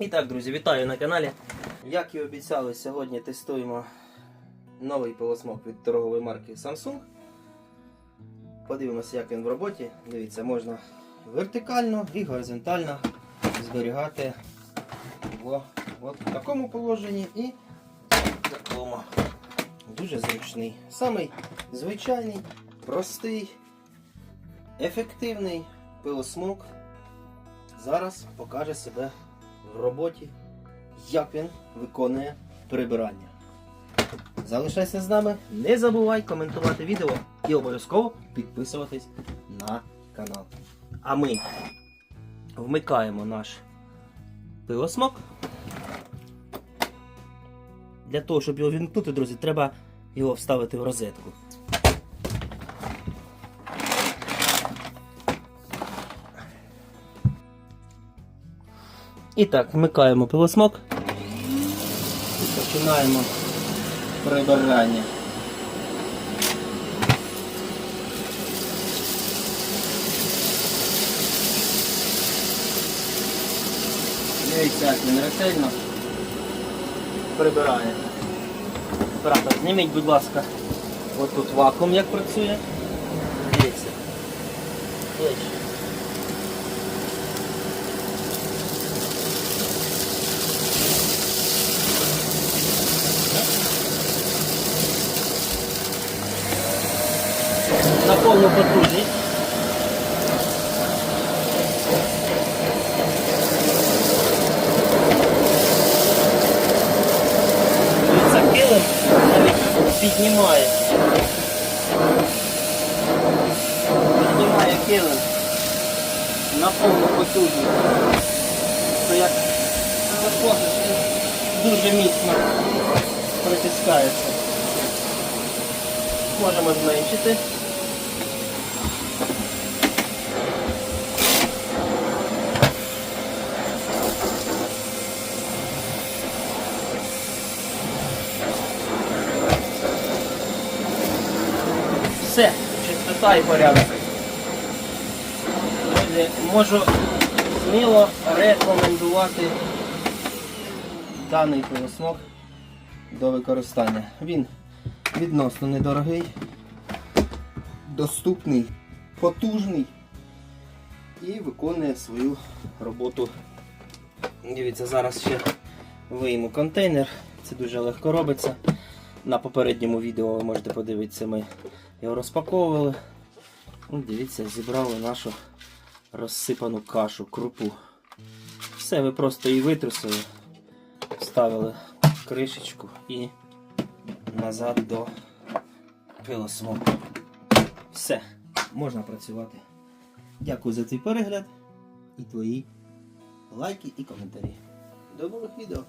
І так, друзі, вітаю на каналі. Як і обіцяли, сьогодні тестуємо новий пилосмок від торгової марки Samsung. Подивимося, як він в роботі. Дивіться, можна вертикально і горизонтально зберігати в от такому положенні і в такому. Дуже зручний. Самий звичайний, простий, ефективний пилосмок зараз покаже себе в роботі, як він виконує прибирання. Залишайся з нами, не забувай коментувати відео і обов'язково підписуватись на канал. А ми вмикаємо наш пилосмок. Для того, щоб його вімкнути, друзі, треба його вставити в розетку. І так, вмикаємо пилосмок і починаємо прибирання. Дивіться, як він ретельно прибирає. Оператор, зніміть, будь ласка, отут вакуум як працює. Дивіться. На повну потужність. Дивіться, килим навіть піднімає. Піднімає килим на повну потужність. Це як він дуже міцно притискається. Можемо зменшити. Все, чистота і порядок. Можу сміло рекомендувати даний пилосмок до використання. Він відносно недорогий, доступний, потужний і виконує свою роботу. Дивіться, зараз ще вийму контейнер. Це дуже легко робиться. На попередньому відео ви можете подивитися, ми його розпаковували. Ну, Дивіться, зібрали нашу розсипану кашу, крупу. Все, ви просто її витрусили, вставили кришечку і назад до пилосмоку. Все, можна працювати. Дякую за твій перегляд і твої лайки і коментарі. До нових відео!